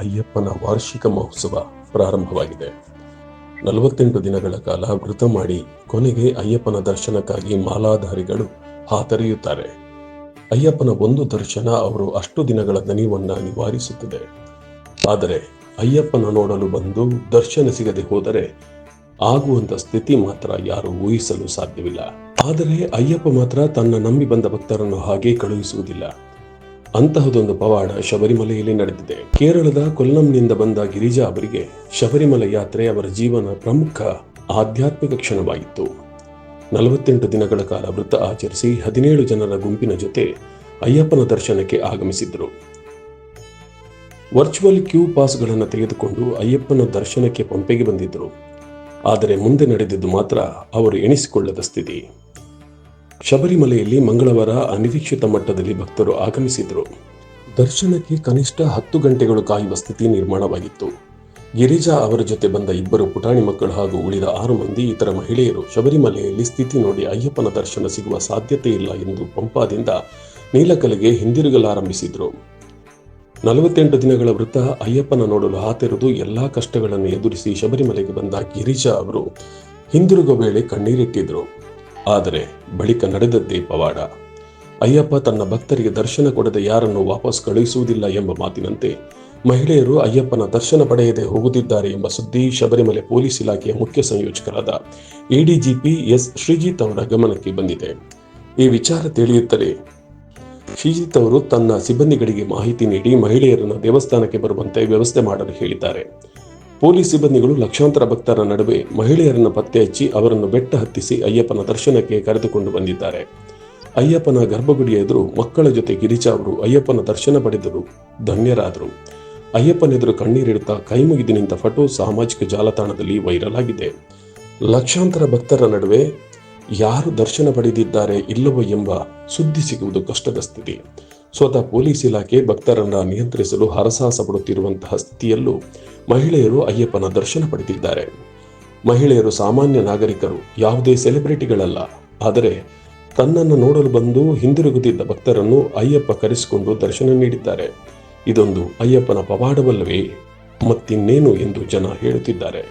ಅಯ್ಯಪ್ಪನ ವಾರ್ಷಿಕ ಮಹೋತ್ಸವ ಪ್ರಾರಂಭವಾಗಿದೆ. ನಲವತ್ತೆಂಟು ದಿನಗಳ ಕಾಲ ವೃತ ಮಾಡಿ ಕೊನೆಗೆ ಅಯ್ಯಪ್ಪನ ದರ್ಶನಕ್ಕಾಗಿ ಮಾಲಾಧಾರಿಗಳು ಹಾತರೆಯುತ್ತಾರೆ. ಅಯ್ಯಪ್ಪನ ಒಂದು ದರ್ಶನ ಅವರು ಅಷ್ಟು ದಿನಗಳ ದನಿವನ್ನ ನಿವಾರಿಸುತ್ತದೆ. ಆದರೆ ಅಯ್ಯಪ್ಪನ ನೋಡಲು ಬಂದು ದರ್ಶನ ಸಿಗದೆ ಹೋದರೆ ಆಗುವಂತ ಸ್ಥಿತಿ ಮಾತ್ರ ಯಾರು ಊಹಿಸಲು ಸಾಧ್ಯವಿಲ್ಲ. ಆದರೆ ಅಯ್ಯಪ್ಪ ಮಾತ್ರ ತನ್ನ ನಂಬಿ ಬಂದ ಭಕ್ತರನ್ನು ಹಾಗೆ ಕಳುಹಿಸುವುದಿಲ್ಲ. ಅಂತಹದೊಂದು ಪವಾಡ ಶಬರಿಮಲೆಯಲ್ಲಿ ನಡೆದಿದೆ. ಕೇರಳದ ಕೊಲ್ಲಂನಿಂದ ಬಂದ ಗಿರಿಜಾ ಅವರಿಗೆ ಶಬರಿಮಲೆ ಯಾತ್ರೆ ಅವರ ಜೀವನ ಪ್ರಮುಖ ಆಧ್ಯಾತ್ಮಿಕ ಕ್ಷಣವಾಗಿತ್ತು. ನಲವತ್ತೆಂಟು ದಿನಗಳ ಕಾಲ ವೃತ್ತ ಆಚರಿಸಿ ಹದಿನೇಳು ಜನರ ಗುಂಪಿನ ಜೊತೆ ಅಯ್ಯಪ್ಪನ ದರ್ಶನಕ್ಕೆ ಆಗಮಿಸಿದ್ರು ವರ್ಚುವಲ್ ಕ್ಯೂ ಪಾಸ್ಗಳನ್ನು ತೆಗೆದುಕೊಂಡು ಅಯ್ಯಪ್ಪನ ದರ್ಶನಕ್ಕೆ ಪಂಪೆಗೆ ಬಂದಿದ್ದರು. ಆದರೆ ಮುಂದೆ ನಡೆದಿದ್ದು ಮಾತ್ರ ಅವರು ಎಣಿಸಿಕೊಳ್ಳದ ಸ್ಥಿತಿ. ಶಬರಿಮಲೆಯಲ್ಲಿ ಮಂಗಳವಾರ ಅನಿರೀಕ್ಷಿತ ಮಟ್ಟದಲ್ಲಿ ಭಕ್ತರು ಆಗಮಿಸಿದರು. ದರ್ಶನಕ್ಕೆ ಕನಿಷ್ಠ ಹತ್ತು ಗಂಟೆಗಳು ಕಾಯುವ ಸ್ಥಿತಿ ನಿರ್ಮಾಣವಾಗಿತ್ತು. ಗಿರಿಜಾ ಅವರ ಜೊತೆ ಬಂದ ಇಬ್ಬರು ಪುಟಾಣಿ ಮಕ್ಕಳು ಹಾಗೂ ಉಳಿದ ಆರು ಮಂದಿ ಇತರ ಮಹಿಳೆಯರು ಶಬರಿಮಲೆಯಲ್ಲಿ ಸ್ಥಿತಿ ನೋಡಿ ಅಯ್ಯಪ್ಪನ ದರ್ಶನ ಸಿಗುವ ಸಾಧ್ಯತೆ ಇಲ್ಲ ಎಂದು ಪಂಪಾದಿಂದ ನೀಲಕಲೆಗೆ ಹಿಂದಿರುಗಲಾರಂಭಿಸಿದರು. ನಲವತ್ತೆಂಟು ದಿನಗಳ ವೃತ್ತ ಅಯ್ಯಪ್ಪನ ನೋಡಲು ಹಾತೆರೆದು ಎಲ್ಲಾ ಕಷ್ಟಗಳನ್ನು ಎದುರಿಸಿ ಶಬರಿಮಲೆಗೆ ಬಂದ ಗಿರಿಜಾ ಅವರು ಹಿಂದಿರುಗುವ ವೇಳೆ ಕಣ್ಣೀರಿಟ್ಟಿದ್ರು. ಆದರೆ ಬಳಿಕ ನಡೆದದ್ದೇ ಪವಾಡ ಅಯ್ಯಪ್ಪ ತನ್ನ ಭಕ್ತರಿಗೆ ದರ್ಶನ ಕೊಡದೆ ಯಾರನ್ನು ವಾಪಸ್ ಕಳುಹಿಸುವುದಿಲ್ಲ ಎಂಬ ಮಾತಿನಂತೆ ಮಹಿಳೆಯರು ಅಯ್ಯಪ್ಪನ ದರ್ಶನ ಪಡೆಯದೆ ಹೋಗುತ್ತಿದ್ದಾರೆ ಎಂಬ ಸುದ್ದಿ ಶಬರಿಮಲೆ ಪೊಲೀಸ್ ಇಲಾಖೆಯ ಮುಖ್ಯ ಸಂಯೋಜಕರಾದ ಎಡಿಜಿಪಿ ಎಸ್ ಶ್ರೀಜಿತ್ ಅವರ ಗಮನಕ್ಕೆ ಬಂದಿದೆ. ಈ ವಿಚಾರ ತಿಳಿಯುತ್ತಲೇ ಶ್ರೀಜಿತ್ ಅವರು ತನ್ನ ಸಿಬ್ಬಂದಿಗಳಿಗೆ ಮಾಹಿತಿ ನೀಡಿ ಮಹಿಳೆಯರನ್ನು ದೇವಸ್ಥಾನಕ್ಕೆ ಬರುವಂತೆ ವ್ಯವಸ್ಥೆ ಮಾಡಲು ಹೇಳಿದ್ದಾರೆ. ಪೊಲೀಸ್ ಸಿಬ್ಬಂದಿಗಳು ಲಕ್ಷಾಂತರ ಭಕ್ತರ ನಡುವೆ ಮಹಿಳೆಯರನ್ನು ಪತ್ತೆ ಹಚ್ಚಿ ಅವರನ್ನು ಬೆಟ್ಟ ಹತ್ತಿಸಿ ಅಯ್ಯಪ್ಪನ ದರ್ಶನಕ್ಕೆ ಕರೆದುಕೊಂಡು ಬಂದಿದ್ದಾರೆ. ಅಯ್ಯಪ್ಪನ ಗರ್ಭಗುಡಿಯ ಎದುರು ಮಕ್ಕಳ ಜೊತೆ ಗಿರಿಜಾ ಅವರು ಅಯ್ಯಪ್ಪನ ದರ್ಶನ ಪಡೆದರು. ಧನ್ಯರಾದರು. ಅಯ್ಯಪ್ಪನೆದುರು ಕಣ್ಣೀರಿಡುತ್ತಾ ಕೈಮುಗಿದು ನಿಂತ ಫೋಟೋ ಸಾಮಾಜಿಕ ಜಾಲತಾಣದಲ್ಲಿ ವೈರಲ್ ಆಗಿದೆ. ಲಕ್ಷಾಂತರ ಭಕ್ತರ ನಡುವೆ ಯಾರು ದರ್ಶನ ಪಡೆದಿದ್ದಾರೆ ಇಲ್ಲವೋ ಎಂಬ ಸುದ್ದಿ ಸಿಗುವುದು ಕಷ್ಟದ ಸ್ಥಿತಿ. ಸ್ವತಃ ಪೊಲೀಸ್ ಇಲಾಖೆ ಭಕ್ತರನ್ನ ನಿಯಂತ್ರಿಸಲು ಹರಸಾಹಸ ಪಡುತ್ತಿರುವಂತಹ ಸ್ಥಿತಿಯಲ್ಲೂ ಮಹಿಳೆಯರು ಅಯ್ಯಪ್ಪನ ದರ್ಶನ ಪಡೆದಿದ್ದಾರೆ. ಮಹಿಳೆಯರು ಸಾಮಾನ್ಯ ನಾಗರಿಕರು ಯಾವುದೇ ಸೆಲೆಬ್ರಿಟಿಗಳಲ್ಲ. ಆದರೆ ತನ್ನನ್ನು ನೋಡಲು ಬಂದು ಹಿಂದಿರುಗುತ್ತಿದ್ದ ಭಕ್ತರನ್ನು ಅಯ್ಯಪ್ಪ ಕರೆಸಿಕೊಂಡು ದರ್ಶನ ನೀಡಿದ್ದಾರೆ. ಇದೊಂದು ಅಯ್ಯಪ್ಪನ ಪವಾಡವಲ್ಲವೇ? ಮತ್ತಿನ್ನೇನು ಎಂದು ಜನ ಹೇಳುತ್ತಿದ್ದಾರೆ.